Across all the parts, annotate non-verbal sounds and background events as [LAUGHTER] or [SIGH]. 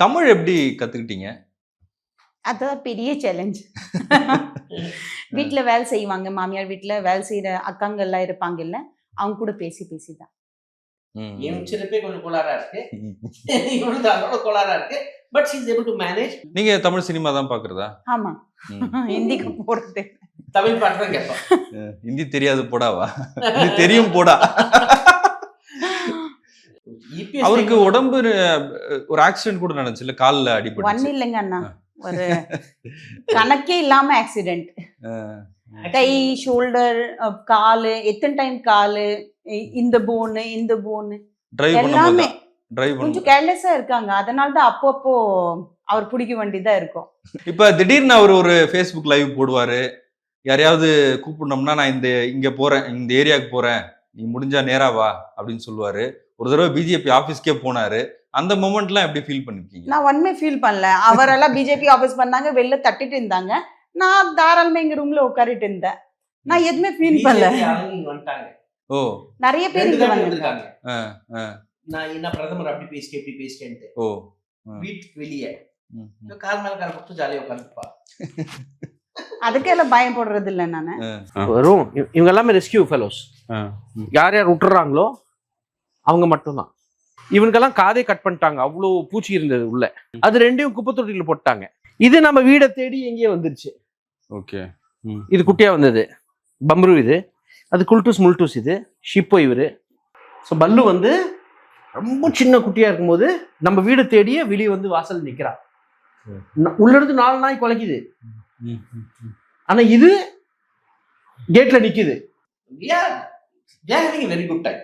தமிழ் எப்படி கத்துக்கிட்டீங்க? அதான் பெரிய சேலஞ்ச் [LAUGHS] வீட்ல வேலை செய்வாங்க மாமியார் வீட்ல வேலை செய்யற அக்காங்க எல்லாம் இருப்பாங்கல்ல அவங்க கூட பேசி பேசி தான். ம். என் உச்சரிப்பே கொஞ்சம் கோளாறா இருக்கு. [LAUGHS] இவனுக்கு அதோட கோளாறா இருக்கு. But she is able to manage நீங்க தமிழ் சினிமா தான் பாக்குறதா? ஆமா. [LAUGHS] ஹிந்திக்கு போறது தமிழ் பாட்டு தான் கேட்பான் அஹ், ஹிந்தி தெரியாது போடாவா தெரியும் போடா. அவருக்கு time- உடம்பு ஒரு ஆக்சிடென்ட் கூட நடந்துச்சுல்ல கால்ல ஒன்னு அடிபட்டு இல்லைங்க அண்ணா. ஒரு கணக்கே இல்லாம ஆக்சிடென்ட் கை ஷோல்டர் காலு எத்தனை டைம் காலு இந்த போனு இந்த போனு டிரைவ் எல்லாமே கொஞ்சம் கேர்லெஸ்ஸா இருக்காங்க. அதனால தான் அப்பப்போ அவர் பிடிக்க வேண்டியதா இருக்கும். இப்ப திடீர்னு அவர் ஒரு ஃபேஸ்புக் லைவ் போடுவாரு. யாரையாவது கூப்பிடணும்னா நான் இந்த இங்க போறேன் இந்த ஏரியாவுக்கு போறேன். நீ முடிஞ்சா நேரா வா அப்படின்னு சொல்லுவாரு. ஒரு தடவை பிஜேபி ஆபீஸ்க்கே போனாரு. அந்த மொமெண்ட்லாம் எப்படி ஃபீல் பண்ணிருக்கீங்க? நான் ஒன்றுமே ஃபீல் பண்ணல. அவரெல்லாம் பிஜேபி ஆஃபீஸ் பண்ணாங்க வெளில தட்டிட்டு இருந்தாங்க. நான் தாராளமா எங்க ரூம்ல உட்காரிட்டு இருந்தேன். நான் எதுவுமே ஃபீல் பண்ணல. ஓ. நிறைய பேர் இங்க வந்திருக்காங்க. நான் என்ன பிரதமர் அப்படி பேசிட்டு எப்படி பேசிட்டேன்ட்டு. ஓ வீட்டுக்கு வெளியே. கால் மேல கால் போட்டு ஜாலியா உட்காந்துப்பா அதுக்கெல்லாம் பயம் போடுறது இல்லை நானு. வரும் இவ- இவங்க எல்லாமே ரெஸ்கியூ ஃபெலோஸ் யார் யார் விட்டுறாங்களோ அவங்க மட்டும்தான். இவனுக்கெல்லாம் காதே கட் பண்ணிட்டாங்க. அவ்வளோ பூச்சி இருந்தது உள்ள. அது ரெண்டையும் குப்பை தொட்டியில போட்டாங்க. இது நம்ம வீடை தேடி எங்கேயோ வந்துருச்சு. ஓகே. இது குட்டியா வந்தது. பம்ரு இது. அது குல்டூஸ் முல்டூஸ் இது. ஷிப்போ இவரு. ஸோ பல்லு வந்து ரொம்ப சின்ன குட்டியா இருக்கும்போது நம்ம வீடை தேடியே வெளியே வந்து வாசல் நிக்கிறா ம். ந- உள்ள இருந்து நாலு நாய் குலைக்குது. ம், ம், ம். ஆனா இது கேட்ல நிக்குது. ஹேவிங் வெரி குட் டைம்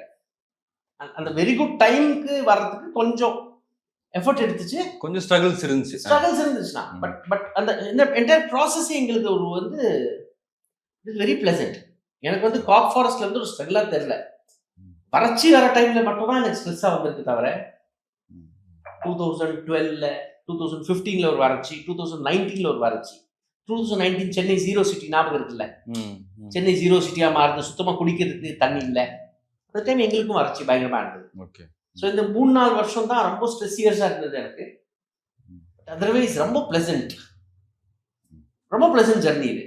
அந்த வெரி குட் டைமுக்கு வர்றதுக்கு கொஞ்சம் எஃபர்ட் எடுத்துச்சு. கொஞ்சம் ஸ்ட்ரகிள்ஸ் இருந்துச்சு. ஸ்ட்ரகிள்ஸ் இருந்துச்சுன்னா. பட் பட் அந்த இந்த என்டையர் ப்ராசஸ் எங்களுக்கு ஒரு வந்து இட்ஸ் வெரி பிளசன்ட் எனக்கு வந்து காப் ஃபாரஸ்ட்ல இருந்து ஒரு ஸ்ட்ரகிளாக தெரியல. வறட்சி வர டைம்ல மட்டும் தான் எனக்கு ஸ்ட்ரெஸ்ஸாக வந்திருக்கு தவிர டூ தௌசண்ட் டுவெல்ல டூ தௌசண்ட் ஃபிஃப்டீன்ல ஒரு வறட்சி டூ தௌசண்ட் நைன்டீன்ல ஒரு வறட்சி two thousand nineteen Chennai zero city ஞாபகம் இருக்குல்ல. சென்னை ஜீரோ சிட்டியா மாறுது சுத்தமா குடிக்கிறதுக்கு தண்ணி இல்லை. அந்த டைம் எங்களுக்கும் வறட்சி பயங்கரமா இருந்தது. ஓகே ஸோ இந்த மூணு நாலு வருஷம் தான் ரொம்ப ஸ்ட்ரெஸ் இயர்ஸாக இருந்தது எனக்கு. அதர்வைஸ் ரொம்ப பிளசன்ட் ரொம்ப பிளசன்ட் ஜர்னி இது.